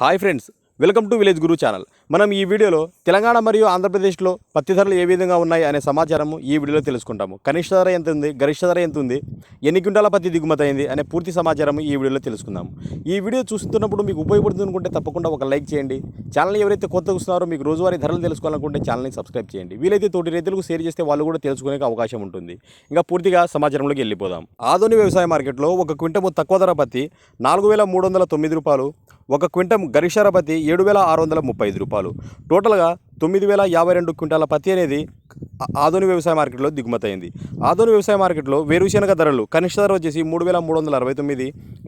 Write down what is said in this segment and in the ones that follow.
Hi friends welcome to Village Guru channel. మనం ఈ వీడియోలో తెలంగాణ మరియు ఆంధ్రప్రదేశ్లో పత్తి ధరలు ఏ విధంగా ఉన్నాయి అనే సమాచారము ఈ వీడియోలో తెలుసుకుంటాము. కనిష్ట ధర ఎంత ఉంది గరిష్ట ధర ఎంత ఉంది ఎన్ని క్వింటాల పత్తి దిగుమతి అయింది అనే పూర్తి సమాచారం ఈ వీడియోలో తెలుసుకుందాము. ఈ వీడియో చూస్తున్నప్పుడు మీకు ఉపయోగపడుతుంది అనుకుంటే తప్పకుండా ఒక లైక్ చేయండి. ఛానల్ ఎవరైతే కొత్తగా వస్తున్నారో మీకు రోజువారీ ధరలు తెలుసుకోవాలనుకుంటే ఛానల్ని సబ్స్క్రైబ్ చేయండి. వీలైతే తోటి రైతులకు షేర్ చేస్తే వాళ్ళు కూడా తెలుసుకునే అవకాశం ఉంటుంది. ఇంకా పూర్తిగా సమాచారంలోకి వెళ్ళిపోదాం. ఆధునిక వ్యవసాయ మార్కెట్లో ఒక క్వింటము తక్కువ ధర పత్తి నాలుగు వేల మూడు వందల తొమ్మిది రూపాయలు ఒక క్వింటం గరిష్ట పత్తి ఏడు వేల ఆరు వందల ముప్పై ఐదు రూపాయలు. టోటల్గా తొమ్మిది వేల యాభై రెండు క్వింటాల పత్తి అనేది ఆధునిక వ్యవసాయ మార్కెట్లో దిగుమతి అయింది ఆధునిక వ్యవసాయ మార్కెట్లో వేరుశనగ ధరలు కనిష్ట ధర వచ్చేసి మూడు వేల మూడు వందల అరవై తొమ్మిది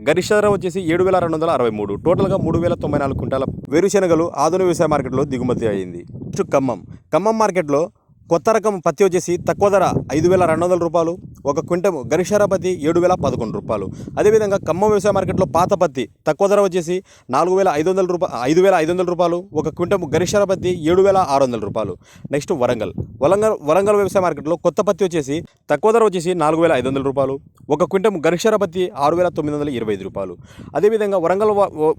గరిష్ట ధర వచ్చేసి ఏడు వేల రెండు వందల అరవై మూడు టోటల్గా మూడు వేల తొంభై నాలుగు క్వింటాల వేరుశనగలు ఆధునిక వ్యవసాయ మార్కెట్లో దిగుమతి అయింది. నెక్స్ట్ ఖమ్మం ఖమ్మం మార్కెట్లో కొత్త రకం పత్తి వచ్చేసి తక్కువ ధర ఐదు వేల రెండు వందల రూపాయలు ఒక క్వింటం గరిష్ట పత్తి ఏడు వేల పదకొండు రూపాయలు. అదేవిధంగా ఖమ్మం వ్యవసాయ మార్కెట్లో పాత పత్తి తక్కువ ధర వచ్చేసి నాలుగు వేల ఐదు వందల రూపాయలు ఐదు వేల ఐదు వందల రూపాయలు ఒక క్వింటం గరిష్ట పత్తి ఏడు వేల ఆరు వందల రూపాయలు. నెక్స్ట్ వరంగల్. వరంగల్ వరంగల్ వ్యవసాయ మార్కెట్లో కొత్త పత్తి వచ్చేసి తక్కువ ధర వచ్చేసి నాలుగు వేల ఐదు వందల రూపాయలు ఒక క్వింటం గరిష్ట పత్తి ఆరు వేల తొమ్మిది వందల ఇరవై ఐదు రూపాయలు. అదేవిధంగా వరంగల్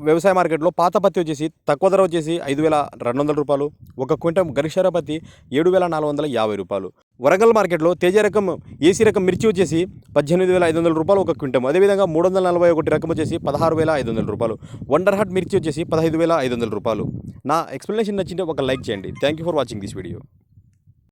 వ్యవసాయ మార్కెట్లో పాత పత్తి వచ్చేసి తక్కువ ధర వచ్చేసి ఐదు వేల రెండు వందల రూపాయలు ఒక క్వింటం గరిష్ట పత్తి ఏడు వేల నాలుగు వందల యాభై రూపాయలు. వరంగల్ మార్కెట్లో తేజ రకం ఏసీ రకం మిర్చి వచ్చేసి పద్దెనిమిది వేల ఐదు వందల రూపాయలు ఒక క్వింటం అదేవిధంగా మూడు వందల నలభై ఒకటి రకం వచ్చేసి పదహారు వేల ఐదు వందల రూపాయలు. వండర్ హాట్ మిర్చి వచ్చేసి పదహైదు వేల ఐదు వందల రూపాయలు. నా ఎక్స్ప్లెనేషన్ నచ్చింటే ఒక లైక్ చేయండి. Thank you for watching this video